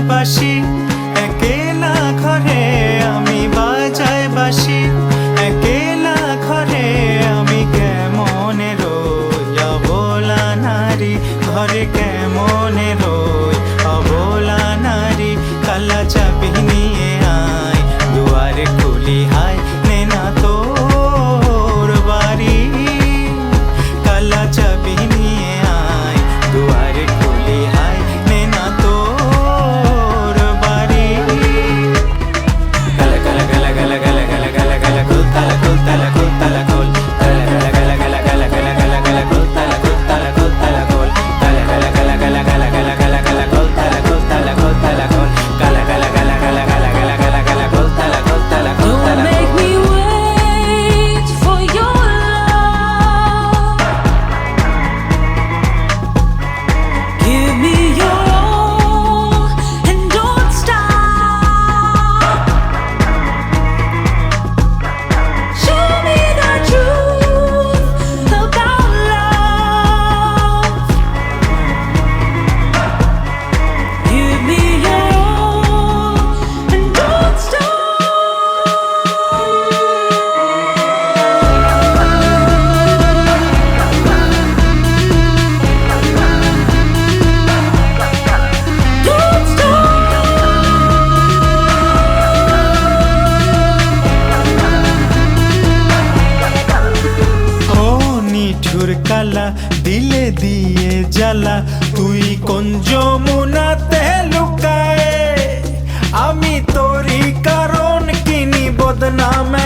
বাসি দিয়ে জ্বালা তুই কোন জমুনাতে লুকায়? আমি তোরই কারণ কিনি বদনামে